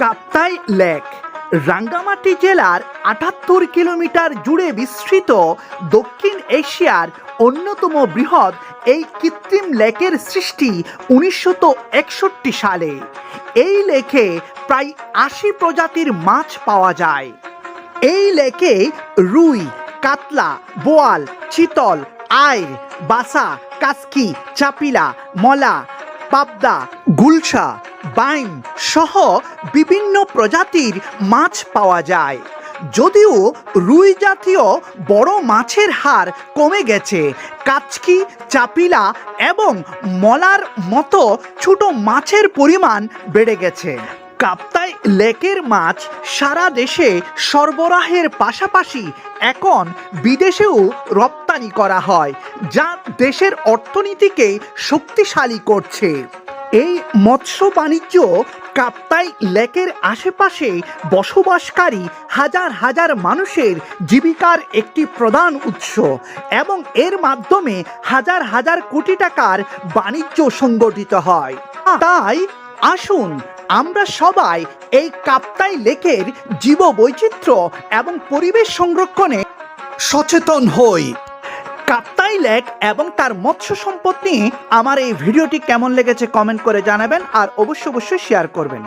Kaptai lake, Rangamati জেলার আটাত্তর kilometre জুড়ে বিস্তৃত দক্ষিণ এশিয়ার অন্যতম বৃহৎ এই কৃত্রিম লেকের সৃষ্টি উনিশশো একষট্টি সালে। এই লেকে প্রায় আশি প্রজাতির মাছ পাওয়া যায়। এই লেকে রুই, কাতলা, বোয়াল, চিতল আইর বাসা কাসকি, চাপিলা, মলা পাবদা, গুলশা বাইম সহ বিভিন্ন প্রজাতির মাছ পাওয়া যায়। যদিও রুই জাতীয় বড় মাছের হার কমে গেছে, কাচকি, চাপিলা এবং মলার মতো ছোট মাছের পরিমাণ বেড়ে গেছে। কাপ্তাই লেকের মাছ সারা দেশে সরবরাহের পাশাপাশি এখন বিদেশেও রপ্তানি করা হয় যা দেশের অর্থনীতিকে শক্তিশালী করছে। এই মৎস্য বাণিজ্য কাপ্তাই লেকের আশেপাশে বসবাসকারী হাজার হাজার মানুষের জীবিকার একটি প্রধান উৎস এবং এর মাধ্যমে হাজার হাজার কোটি টাকার বাণিজ্য সংগঠিত হয়। তাই আসুন আমরা সবাই এই কাপ্তাই লেকের জীববৈচিত্র্য এবং পরিবেশ সংরক্ষণে সচেতন হই। কাপ্তাই লেক এবং তার মৎস্য সম্পদ নিয়ে আমার এই ভিডিওটি কেমন লেগেছে কমেন্ট করে জানাবেন আর অবশ্য অবশ্যই শেয়ার করবেন।